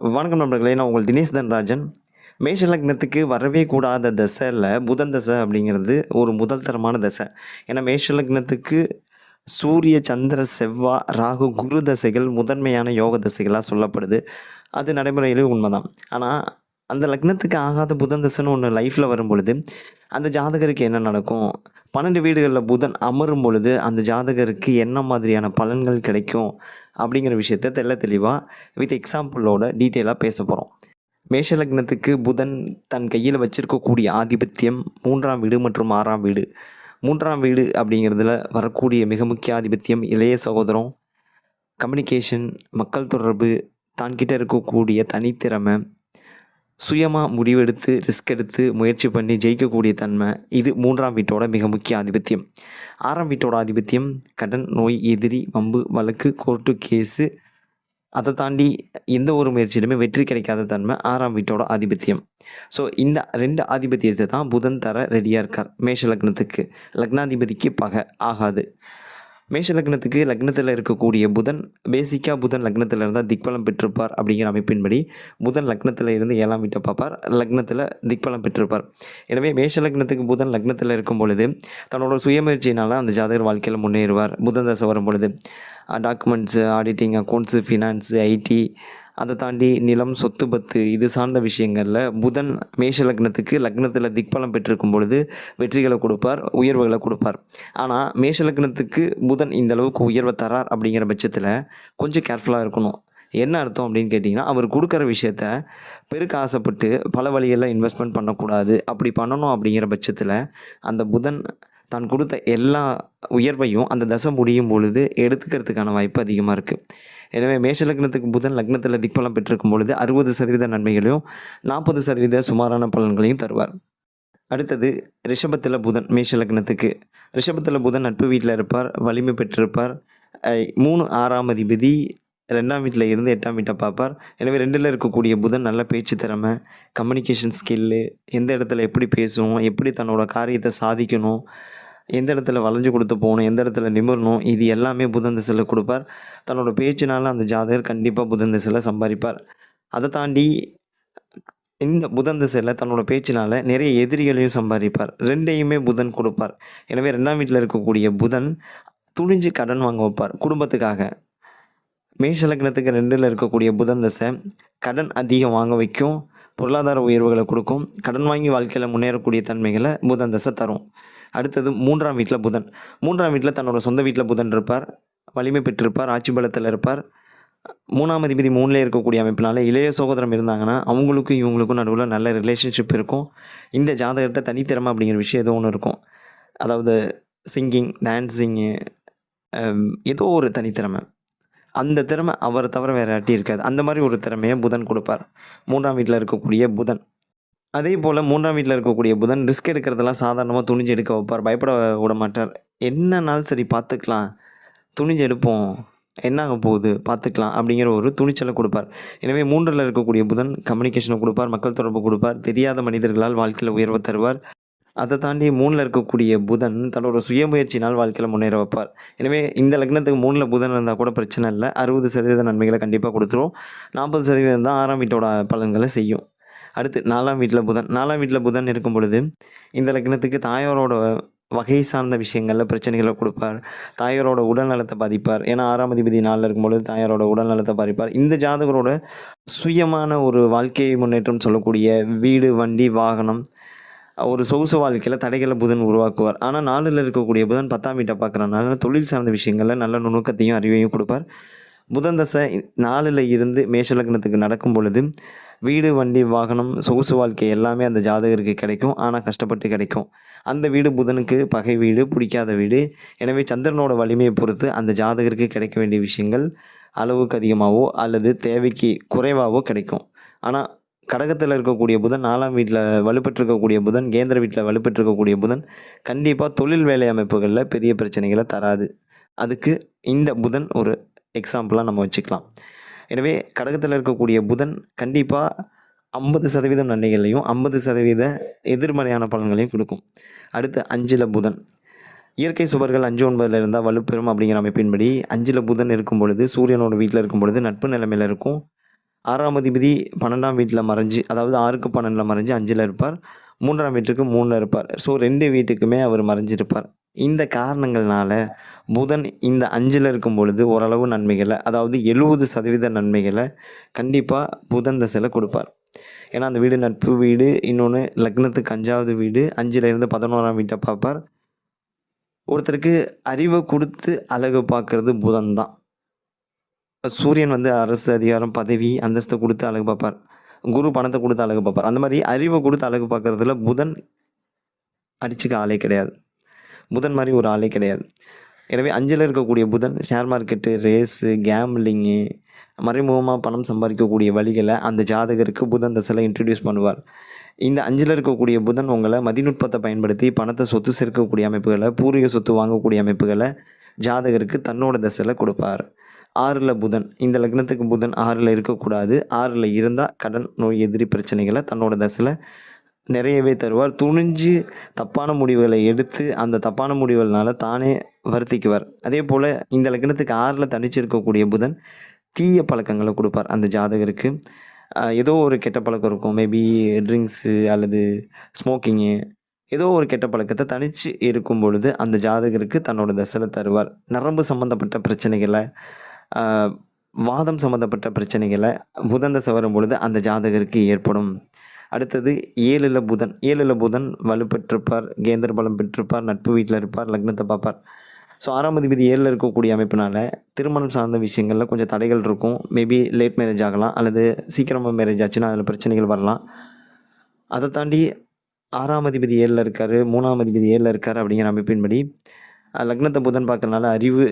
வணக்கம் நண்பர்களே நான் உங்கள் தினேஷ் தன்ராஜன். மேஷ லக்னத்துக்கு வரவே கூடாத தசையில் புதன் தசை அப்படிங்கிறது ஒரு முதல் தரமான தசை. ஏன்னா மேஷ லக்னத்துக்கு சூரிய சந்திர செவ்வாய் ராகு குரு தசைகள் முதன்மையான யோக தசைகளாக சொல்லப்படுது. அது நடைமுறையிலே உண்மைதான். ஆனால் அந்த லக்னத்துக்கு ஆகாத புதன் தசைன்னு ஒன்று லைஃப்பில் வரும் பொழுது அந்த ஜாதகருக்கு என்ன நடக்கும்? பன்னெண்டு வீடுகளில் புதன் அமரும் பொழுது அந்த ஜாதகருக்கு என்ன மாதிரியான பலன்கள் கிடைக்கும் அப்படிங்கிற விஷயத்த தெல்ல தெளிவாக வித் எக்ஸாம்பிளோட டீட்டெயிலாக பேச போகிறோம் மேஷ லக்னத்துக்கு புதன் தன் கையில் வச்சிருக்கக்கூடிய ஆதிபத்தியம் மூன்றாம் வீடு மற்றும் ஆறாம் வீடு. மூன்றாம் வீடு அப்படிங்கிறதுல வரக்கூடிய மிக முக்கிய ஆதிபத்தியம் இளைய சகோதரம். கம்யூனிகேஷன் மக்கள் தொடர்பு தான்கிட்ட இருக்கக்கூடிய தனித்திறமை சுயமாக முடிவெடுத்து ரிஸ்க் எடுத்து முயற்சி பண்ணி ஜெயிக்கக்கூடிய தன்மை இது மூன்றாம் வீட்டோட மிக முக்கிய ஆதிபத்தியம். ஆறாம் வீட்டோட ஆதிபத்தியம் கடன் நோய் எதிரி வம்பு வழக்கு கோர்ட்டு கேஸு அதை தாண்டி எந்த ஒரு முயற்சியிலுமே வெற்றி கிடைக்காத தன்மை ஆறாம் வீட்டோட ஆதிபத்தியம். ஸோ இந்த ரெண்டு ஆதிபத்தியத்தை தான் புதன் தர ரெடியாக இருக்கார் மேஷ லக்னத்துக்கு. லக்னாதிபதிக்கு பகை ஆகாது. மேஷ லக்னத்துக்கு லக்னத்தில் இருக்கக்கூடிய புதன் பேசிக்காக புதன் லக்னத்தில் இருந்தால் திக்பலம் பெற்றிருப்பார் அப்படிங்கிற அமைப்பின்படி புதன் லக்னத்தில் இருந்து ஏழாம் வீட்டை பார்ப்பார். லக்னத்தில் திக்பலம் பெற்றிருப்பார். எனவே மேஷ லக்னத்துக்கு புதன் லக்னத்தில் இருக்கும் பொழுது தன்னோட சுயமுயற்சியினால் அந்த ஜாதகர் வாழ்க்கையில் முன்னேறுவார். புதன் தசை வரும் பொழுது documents auditing accounts finance IT அதை தாண்டி நிலம் சொத்து பத்து இது சார்ந்த விஷயங்களில் புதன் மேஷ லக்னத்துக்கு லக்னத்தில் திக்பலம் பெற்றிருக்கும் பொழுது வெற்றிகளை கொடுப்பார் உயர்வுகளை கொடுப்பார். ஆனால் மேஷ லக்னத்துக்கு புதன் இந்த அளவுக்கு உயர்வை தரார் அப்படிங்கிற பட்சத்தில் கொஞ்சம் கேர்ஃபுல்லாக இருக்கணும். என்ன அர்த்தம் அப்படின்னு கேட்டிங்கன்னா அவர் கொடுக்குற விஷயத்த பெருக்க ஆசைப்பட்டு பல வழிகளில் இன்வெஸ்ட்மெண்ட் பண்ணக்கூடாது அப்படி பண்ணணும் அப்படிங்கிற பட்சத்தில் அந்த புதன் தான் கொடுத்த எல்லா உயர்வையும் அந்த தசை முடியும் பொழுது எடுத்துக்கிறதுக்கான வாய்ப்பு அதிகமாக இருக்குது எனவே மேஷ லக்னத்துக்கு புதன் லக்னத்தில் திக்பலம் பெற்றிருக்கும் பொழுது அறுபது சதவீத நன்மைகளையும் நாற்பது சதவீத சுமாரான பலன்களையும் தருவார். அடுத்தது ரிஷபத்தில் புதன் மேஷ லக்னத்துக்கு. ரிஷபத்தில் புதன் நட்பு வீட்டில் இருப்பார் வலிமை பெற்றிருப்பார். மூணு ஆறாம் அதிபதி ரெண்டாம் வீட்டில் இருந்து எட்டாம் வீட்டை பார்ப்பார். எனவே ரெண்டில் இருக்கக்கூடிய புதன் நல்ல பேச்சு திறமை கம்யூனிகேஷன் ஸ்கில்லு எந்த இடத்துல எப்படி பேசணும் எப்படி தன்னோட காரியத்தை சாதிக்கணும் எந்த இடத்துல வளைஞ்சு கொடுத்து போகணும் எந்த இடத்துல நிமிரணும் இது எல்லாமே புதன் திசையில் கொடுப்பார். தன்னோட பேச்சினால் அந்த ஜாதகர் கண்டிப்பாக புதன் திசையில் சம்பாதிப்பார். அதை தாண்டி இந்த புதன் திசையில் தன்னோட பேச்சினால் நிறைய எதிரிகளையும் சம்பாதிப்பார். ரெண்டையுமே புதன் கொடுப்பார். எனவே ரெண்டாம் வீட்டில் இருக்கக்கூடிய புதன் துணிஞ்சு கடன் வாங்க வைப்பார் குடும்பத்துக்காக. மேஷ லக்னத்துக்கு ரெண்டில் இருக்கக்கூடிய புதன் தசை கடன் அதிகம் வாங்க வைக்கும் பொருளாதார உயர்வுகளை கொடுக்கும் கடன் வாங்கி வாழ்க்கையில் முன்னேறக்கூடிய தன்மைகளை புதன் தசை தரும். அடுத்தது மூன்றாம் வீட்டில் புதன். மூன்றாம் வீட்டில் தன்னோட சொந்த வீட்டில் புதன் இருப்பார். வலிமை பெற்றிருப்பார். ஆட்சி பலத்தில் இருப்பார். மூணாம் அதிபதி மூணில் இருக்கக்கூடிய அமைப்பினால இளைய சகோதரம் இருந்தாங்கன்னா அவங்களுக்கும் இவங்களுக்கும் நடுவில் நல்ல ரிலேஷன்ஷிப் இருக்கும். இந்த ஜாதகத்தை தனித்திறமை அப்படிங்கிற விஷயம் ஏதோ ஒன்று இருக்கும். அதாவது சிங்கிங் டான்ஸிங்கு ஏதோ ஒரு தனித்திறமை. அந்த திறமை அவரை தவிர வேறு யார்ட்டையும் இருக்காது. அந்த மாதிரி ஒரு திறமையை புதன் கொடுப்பார். மூன்றாம் வீட்டில் இருக்கக்கூடிய புதன். அதே போல் மூன்றாம் வீட்டில் இருக்கக்கூடிய புதன் ரிஸ்க் எடுக்கிறதெல்லாம் சாதாரணமாக துணிஞ்சு எடுக்க வைப்பார். பயப்பட விட மாட்டார். என்னன்னாலும் சரி பார்த்துக்கலாம். துணிஞ்சு எடுப்போம். என்னாக போகுது? பார்த்துக்கலாம் அப்படிங்கிற ஒரு துணிச்சலை கொடுப்பார். எனவே மூன்றில் இருக்கக்கூடிய புதன் கம்யூனிகேஷனை கொடுப்பார் மக்கள் தொடர்பு கொடுப்பார் தெரியாத மனிதர்களால் வாழ்க்கையில் உயர்வை தருவார். அதை தாண்டி மூணில் இருக்கக்கூடிய புதன் தன்னோட சுயமுயற்சினால் வாழ்க்கையில் முன்னேற வைப்பார். எனவே இந்த லக்னத்துக்கு மூணில் புதன் இருந்தால் கூட பிரச்சனை இல்லை. அறுபது சதவீத நன்மைகளை கண்டிப்பாக கொடுத்துரும். நாற்பது சதவீதம் தான் ஆறாம் வீட்டோட பலன்களை செய்யும். அடுத்து நாலாம் வீட்டில் புதன். நாலாம் வீட்டில் புதன் இருக்கும் பொழுது இந்த லக்னத்துக்கு தாயாரோட வகை சார்ந்த விஷயங்களில் பிரச்சனைகளை கொடுப்பார். தாயாரோட உடல் நலத்தை பாதிப்பார். ஏன்னா ஆறாம் அதிபதி நாளில் இருக்கும்பொழுது தாயாரோட உடல் நலத்தை பாதிப்பார். இந்த ஜாதகரோட சுயமான ஒரு வாழ்க்கை முன்னேற்றம் சொல்லக்கூடிய வீடு வண்டி வாகனம் ஒரு சொகுசு வாழ்க்கையில் தடைகளை புதன் உருவாக்குவார். ஆனால் நாளில் இருக்கக்கூடிய புதன் பத்தாம் வீட்டை பார்க்குறனால தொழில் சார்ந்த விஷயங்களில் நல்ல நுணுக்கத்தையும் அறிவையும் கொடுப்பார். புதன் தசை நாளில் இருந்து மேஷ லக்னத்துக்கு நடக்கும் பொழுது வீடு வண்டி வாகனம் சொகுசு வாழ்க்கை எல்லாமே அந்த ஜாதகருக்கு கிடைக்கும். ஆனால் கஷ்டப்பட்டு கிடைக்கும். அந்த வீடு புதனுக்கு பகை வீடு பிடிக்காத வீடு. எனவே சந்திரனோட வலிமையை பொறுத்து அந்த ஜாதகருக்கு கிடைக்க வேண்டிய விஷயங்கள் அளவுக்கு அதிகமாகவோ அல்லது தேவைக்கு குறைவாகவோ கிடைக்கும். ஆனால் கடகத்தில் இருக்கக்கூடிய புதன் நாலாம் வீட்டில் வலுப்பெற்றிருக்கக்கூடிய புதன் கேந்திர வீட்டில் வலுப்பெற்றிருக்கக்கூடிய புதன் கண்டிப்பாக தொழில் வேலை அமைப்புகளில் பெரிய பிரச்சனைகளை தராது. அதுக்கு இந்த புதன் ஒரு எக்ஸாம்பிளாக நம்ம வச்சுக்கலாம். எனவே கடகத்தில் இருக்கக்கூடிய புதன் கண்டிப்பாக ஐம்பது சதவீதம் நன்மைகளையும் ஐம்பது சதவீத எதிர்மறையான பலன்களையும் கொடுக்கும். அடுத்து அஞ்சில் புதன். இயற்கை சுவர்கள் அஞ்சு ஒன்பதில் இருந்தால் வலுப்பெறும் அப்படிங்கிற அமைப்பின்படி அஞ்சில் புதன் இருக்கும் பொழுது சூரியனோட வீட்டில் இருக்கும் பொழுது நட்பு நிலைமையில் இருக்கும். ஆறாம் அதிபதி பன்னெண்டாம் வீட்டில் மறைஞ்சு அதாவது ஆறுக்கு பன்னெண்டில் மறைஞ்சு அஞ்சில் இருப்பார். மூன்றாம் வீட்டுக்கு மூணில் இருப்பார். ஸோ ரெண்டு வீட்டுக்குமே அவர் மறைஞ்சிருப்பார். இந்த காரணங்கள்னால புதன் இந்த அஞ்சில் இருக்கும் பொழுது ஓரளவு நன்மைகளை அதாவது எழுபது சதவீத நன்மைகளை கண்டிப்பாக புதன் தசையில் கொடுப்பார். ஏன்னா அந்த வீடு நட்பு வீடு இன்னொன்று லக்னத்துக்கு அஞ்சாவது வீடு அஞ்சுல இருந்து பதினோராம் வீட்டை பார்ப்பார். ஒருத்தருக்கு அறிவை கொடுத்து அழகு பார்க்குறது புதன் தான். சூரியன் வந்து அரசு அதிகாரம் பதவி அந்தஸ்தை கொடுத்து அழகு பார்ப்பார். குரு பணத்தை கொடுத்து அழகு பார்ப்பார். அந்த மாதிரி அறிவை கொடுத்து அழகு பார்க்குறதுல புதன் அடிச்சுக்க ஆளே கிடையாது. புதன் மாதிரி ஒரு ஆளே கிடையாது. எனவே அஞ்சில் இருக்கக்கூடிய புதன் ஷேர் மார்க்கெட்டு ரேஸு கேம்லிங்கு மறைமுகமாக பணம் சம்பாதிக்கக்கூடிய வழிகளை அந்த ஜாதகருக்கு புதன் தசையில் இன்ட்ரடியூஸ் பண்ணுவார். இந்த அஞ்சில் இருக்கக்கூடிய புதன் உங்களை மதிநுட்பத்தை பயன்படுத்தி பணத்தை சொத்து சேர்க்கக்கூடிய அமைப்புகளை பூர்வீக சொத்து வாங்கக்கூடிய அமைப்புகளை ஜாதகருக்கு தன்னோட தசையில் கொடுப்பார். ஆறில் புதன் இந்த லக்னத்துக்கு புதன் ஆறில் இருக்கக்கூடாது. ஆறில் இருந்தால் கடன் நோய் எதிரி பிரச்சனைகளை தன்னோட தசையில் நிறையவே தருவார். துணிஞ்சு தப்பான முடிவுகளை எடுத்து அந்த தப்பான முடிவுகள்னால தானே வருத்திக்குவார். அதே போல் இந்த லக்னத்துக்கு ஆறில் தனிச்சிருக்கக்கூடிய புதன் தீய பழக்கங்களை கொடுப்பார் அந்த ஜாதகருக்கு. ஏதோ ஒரு கெட்ட பழக்கம் இருக்கும். மேபி ட்ரிங்க்ஸு அல்லது ஸ்மோக்கிங்கு ஏதோ ஒரு கெட்ட பழக்கத்தை தனித்து இருக்கும் பொழுது அந்த ஜாதகருக்கு தன்னோட தசலை தருவார். நரம்பு சம்மந்தப்பட்ட பிரச்சனைகளை வாதம் சம்மந்தப்பட்ட பிரச்சனைகளை புதன் தசை வரும் பொழுது அந்த ஜாதகருக்கு ஏற்படும். அடுத்தது ஏழில் புதன். ஏழில் புதன் வலுப்பெற்றிருப்பார் கேந்திர பலம் பெற்றிருப்பார் நட்பு வீட்டில் இருப்பார் லக்னத்தை பார்ப்பார். ஸோ ஆறாம் அதிபதி ஏழில் இருக்கக்கூடிய அமைப்பினால் திருமணம் சார்ந்த விஷயங்களில் கொஞ்சம் தடைகள் இருக்கும். மேபி லேட் மேரேஜ் ஆகலாம் அல்லது சீக்கிரமாக மேரேஜ் ஆச்சுன்னா அதில் பிரச்சனைகள் வரலாம். அதை தாண்டி ஆறாம் அதிபதி ஏழில் இருக்கார் மூணாம் அதிபதி ஏழில் இருக்கார் அப்படிங்கிற அமைப்பின்படி லக்னத்தை புதன் பார்க்கறனால அறிவு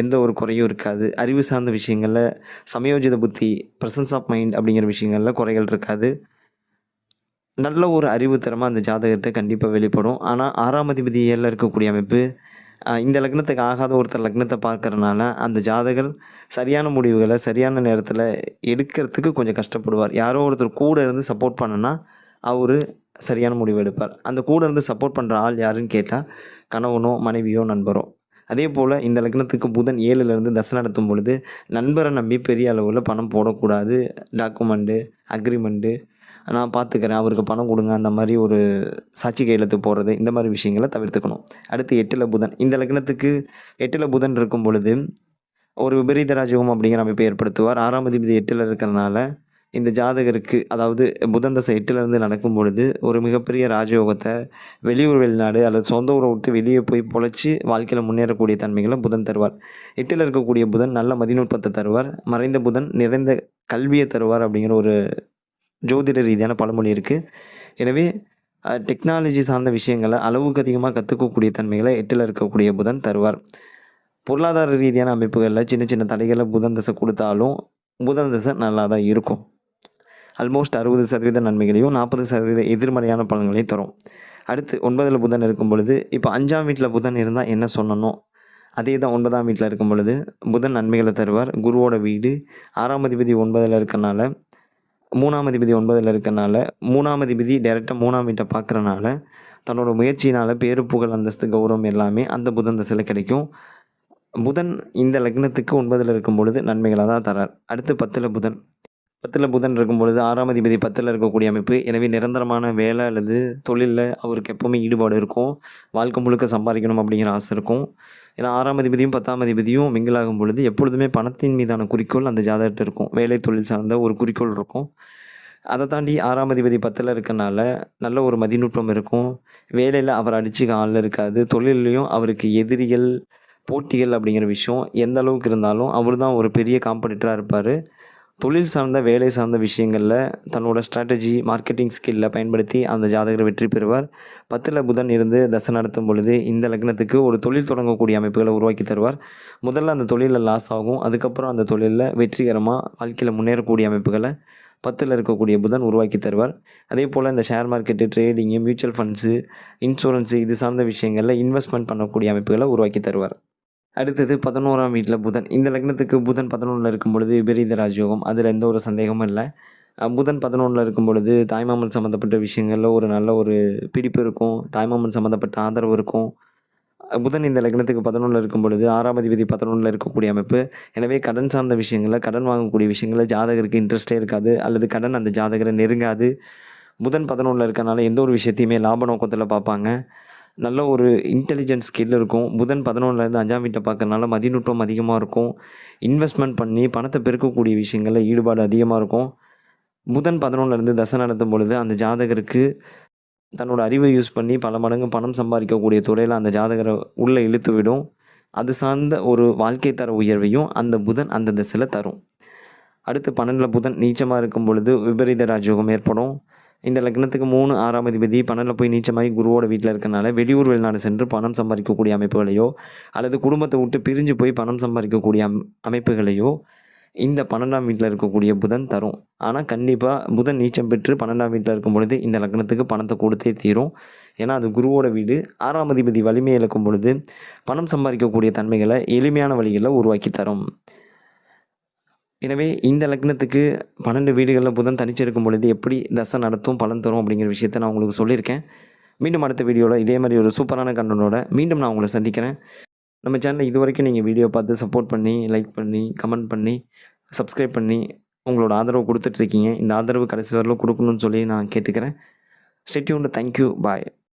எந்த ஒரு குறையும் இருக்காது. அறிவு சார்ந்த விஷயங்களில் சமயோஜித புத்தி ப்ரெசன்ஸ் ஆஃப் மைண்ட் அப்படிங்கிற விஷயங்களில் குறைகள் இருக்காது. நல்ல ஒரு அறிவுத்திறமை அந்த ஜாதகத்தை கண்டிப்பாக வெளிப்படும். ஆனால் ஆறாம் அதிபதி ஏழில் இருக்கக்கூடிய அமைப்பு இந்த லக்னத்துக்கு ஆகாத ஒருத்தர் லக்னத்தை பார்க்கறனால அந்த ஜாதகர் சரியான முடிவுகளை சரியான நேரத்தில் எடுக்கிறதுக்கு கொஞ்சம் கஷ்டப்படுவார். யாரோ ஒருத்தர் கூட இருந்து சப்போர்ட் பண்ணனா அவர் சரியான முடிவு எடுப்பார். அந்த கூட இருந்து சப்போர்ட் பண்ணுற ஆள் யாருன்னு கேட்டால் கணவனோ மனைவியோ நண்பரோ. அதே போல் இந்த லக்னத்துக்கு புதன் ஏழுலேருந்து தசை நடத்தும் பொழுது நண்பரை நம்பி பெரிய அளவில் பணம் போடக்கூடாது. டாக்குமெண்ட்டு அக்ரிமெண்ட்டு நான் பார்த்துக்கிறேன் அவருக்கு பணம் கொடுங்க அந்த மாதிரி ஒரு சாட்சி கையெழுத்து போடுறது இந்த மாதிரி விஷயங்களை தவிர்த்துக்கணும். அடுத்து எட்டில் புதன். இந்த லக்னத்துக்கு எட்டில் புதன் இருக்கும் பொழுது ஒரு விபரீத ராஜயோகம் அப்படிங்கிற அமைப்பை ஏற்படுத்துவார். ஆறாம் அதிபதி எட்டில் இருக்கிறனால இந்த ஜாதகருக்கு அதாவது புதன் தசை எட்டிலிருந்து நடக்கும் பொழுது ஒரு மிகப்பெரிய ராஜயோகத்தை வெளியூர் வெளிநாடு அல்லது சொந்த ஊரை விட்டு வெளியே போய் பொழைச்சி வாழ்க்கையில் முன்னேறக்கூடிய தன்மைகளை புதன் தருவார். எட்டில் இருக்கக்கூடிய புதன் நல்ல மதிநுட்பத்தை தருவார். மறைந்த புதன் நிறைந்த கல்வியை தருவார் அப்படிங்கிற ஒரு ஜோதிட ரீதியான பழமொழி இருக்குது எனவே டெக்னாலஜி சார்ந்த விஷயங்களை அளவுக்கு அதிகமாக கற்றுக்கக்கூடிய தன்மைகளை எட்டில் இருக்கக்கூடிய புதன் தருவார். பொருளாதார ரீதியான அமைப்புகளில் சின்ன சின்ன தடைகளை புதன் தசை கொடுத்தாலும் புதன் தசை நல்லா தான் இருக்கும். ஆல்மோஸ்ட் அறுபது சதவீத நன்மைகளையும் நாற்பது சதவீத எதிர்மறையான பலன்களையும் தரும். அடுத்து ஒன்பதில் புதன் இருக்கும் பொழுது இப்போ அஞ்சாம் வீட்டில் புதன் இருந்தால் என்ன சொல்லணும்? அதே தான் ஒன்பதாம் வீட்டில் இருக்கும் பொழுது புதன் நன்மைகளை தருவார். குருவோட வீடு ஆறாம் அதிபதி ஒன்பதில் இருக்கனால மூணாம் அதிபதி ஒன்பதில் இருக்கனால மூணாம் அதிபதி டைரெக்டாக மூணாம் வீட்டை பார்க்குறனால தன்னோட முயற்சியினால் பேரு புகழ் அந்தஸ்து கௌரவம் எல்லாமே அந்த புதன் தசையில் கிடைக்கும். புதன் இந்த லக்னத்துக்கு ஒன்பதில் இருக்கும் பொழுது நன்மைகளாக தான் தரார். அடுத்து பத்தில் புதன். பத்தில் புதன் இருக்கும் பொழுது ஆறாம் அதிபதி பத்தில் இருக்கக்கூடிய அமைப்பு. எனவே நிரந்தரமான வேலை அல்லது தொழிலில் அவருக்கு எப்போவுமே ஈடுபாடு இருக்கும். வாழ்க்கை முழுக்க சம்பாதிக்கணும் அப்படிங்கிற ஆசை இருக்கும். ஏன்னா ஆறாம் அதிபதியும் பத்தாம் அதிபதியும் மிங்கிலாகும் பொழுது எப்பொழுதுமே பணத்தின் மீதான குறிக்கோள் அந்த ஜாதகத்தில் இருக்கும். வேலை தொழில் சார்ந்த ஒரு குறிக்கோள் இருக்கும். அதை தாண்டி ஆறாம் அதிபதி பத்தில் இருக்கனால நல்ல ஒரு மதிநுட்பம் இருக்கும். வேலையில் அவர் அடிச்சுக்க ஆள் இருக்காது. தொழில்லையும் அவருக்கு எதிரிகள் போட்டிகள் அப்படிங்கிற விஷயம் எந்த அளவுக்கு இருந்தாலும் அவர் தான் ஒரு பெரிய காம்படிட்டராக இருப்பார். தொழில் சார்ந்த வேலை சார்ந்த விஷயங்களில் தன்னோட ஸ்ட்ராட்டஜி மார்க்கெட்டிங் ஸ்கில்லை பயன்படுத்தி அந்த ஜாதகர் வெற்றி பெறுவார். பத்தில் புதன் இருந்து தசை நடத்தும் பொழுது இந்த லக்னத்துக்கு ஒரு தொழில் தொடங்கக்கூடிய அமைப்புகளை உருவாக்கி தருவார். முதல்ல அந்த தொழிலில் லாஸ் ஆகும். அதுக்கப்புறம் அந்த தொழிலில் வெற்றிகரமாக வாழ்க்கையில் முன்னேறக்கூடிய அமைப்புகளை பத்தில் இருக்கக்கூடிய புதன் உருவாக்கி தருவார். அதே போல் இந்த share market trading mutual funds insurance இது சார்ந்த விஷயங்களில் இன்வெஸ்ட்மெண்ட் பண்ணக்கூடிய அமைப்புகளை உருவாக்கி தருவார். அடுத்தது பதினோராம் வீட்டில் புதன். இந்த லக்னத்துக்கு புதன் பதினொன்றில் இருக்கும் பொழுது விபரீத ராஜயோகம். அதில் எந்த ஒரு சந்தேகமும் இல்லை. புதன் பதினொன்றில் இருக்கும் பொழுது தாய்மாமன் சம்மந்தப்பட்ட விஷயங்களில் ஒரு நல்ல ஒரு பிடிப்பு இருக்கும். தாய்மாமன் சம்மந்தப்பட்ட ஆதரவு இருக்கும். புதன் இந்த லக்னத்துக்கு பதினொன்றில் இருக்கும் பொழுது ஆறாம் அதிபதி பதினொன்றில் இருக்கக்கூடிய அமைப்பு. எனவே கடன் சார்ந்த விஷயங்களில் கடன் வாங்கக்கூடிய விஷயங்களில் ஜாதகருக்கு இன்ட்ரெஸ்டே இருக்காது. அல்லது கடன் அந்த ஜாதகரை நெருங்காது. புதன் பதினொன்றில் இருக்கனால எந்த ஒரு விஷயத்தையுமே லாப நோக்கத்தில் பார்ப்பாங்க. நல்ல ஒரு இன்டெலிஜென்ஸ் ஸ்கில் இருக்கும். புதன் பதினொன்றுலேருந்து அஞ்சாம் வீட்டை பார்க்கறனால மதிநுட்பம் அதிகமாக இருக்கும். இன்வெஸ்ட்மெண்ட் பண்ணி பணத்தை பெருக்கக்கூடிய விஷயங்களில் ஈடுபாடு அதிகமாக இருக்கும். புதன் பதினொன்றுலேருந்து தசை நடத்தும் பொழுது அந்த ஜாதகருக்கு தன்னோட அறிவை யூஸ் பண்ணி பல மடங்கு பணம் சம்பாதிக்கக்கூடிய துறையில் அந்த ஜாதகரை உள்ளே இழுத்து விடும். அது சார்ந்த ஒரு வாழ்க்கை தர உயர்வையும் அந்த புதன் அந்த திசையில் தரும். அடுத்து பன்னெண்டில் புதன் நீச்சமாக இருக்கும் பொழுது விபரீத ராஜயோகம் ஏற்படும். இந்த லக்னத்துக்கு மூணு ஆறாம் அதிபதி பணத்தில் போய் நீச்சமாகி குருவோட வீட்டில் இருக்கனால வெளியூர் வெளிநாடு சென்று பணம் சம்பாதிக்கக்கூடிய அமைப்புகளையோ அல்லது குடும்பத்தை விட்டு பிரிஞ்சு போய் பணம் சம்பாதிக்கக்கூடிய அமைப்புகளையோ இந்த பன்னெண்டாம் வீட்டில் இருக்கக்கூடிய புதன் தரும். ஆனால் கண்டிப்பாக புதன் நீச்சம் பெற்று பன்னெண்டாம் வீட்டில் இருக்கும் பொழுது இந்த லக்னத்துக்கு பணத்தை கொடுத்தே தீரும். ஏன்னா அது குருவோட வீடு. ஆறாம் அதிபதி வலிமையை இழக்கும் பொழுது பணம் சம்பாதிக்கக்கூடிய தன்மைகளை எளிமையான வழிகளில் உருவாக்கி தரும். எனவே இந்த லக்னத்துக்கு பன்னெண்டு வீடுகளில் புதன் தனிச்சிருக்கும் பொழுது எப்படி தசை நடத்தும் பலன் தரும் அப்படிங்கிற விஷயத்த நான் உங்களுக்கு சொல்லியிருக்கேன். மீண்டும் அடுத்த வீடியோவில் இதே மாதிரி ஒரு சூப்பரான கண்டனோட மீண்டும் நான் உங்களை சந்திக்கிறேன். நம்ம சேனலை இது வரைக்கும் நீங்கள் வீடியோ பார்த்து சப்போர்ட் பண்ணி லைக் பண்ணி கமெண்ட் பண்ணி சப்ஸ்கிரைப் பண்ணி உங்களோட ஆதரவு கொடுத்துட்ருக்கீங்க இந்த ஆதரவு கடைசி வரலும் கொடுக்கணும்னு சொல்லி நான் கேட்டுக்கிறேன். Stay tuned thank you bye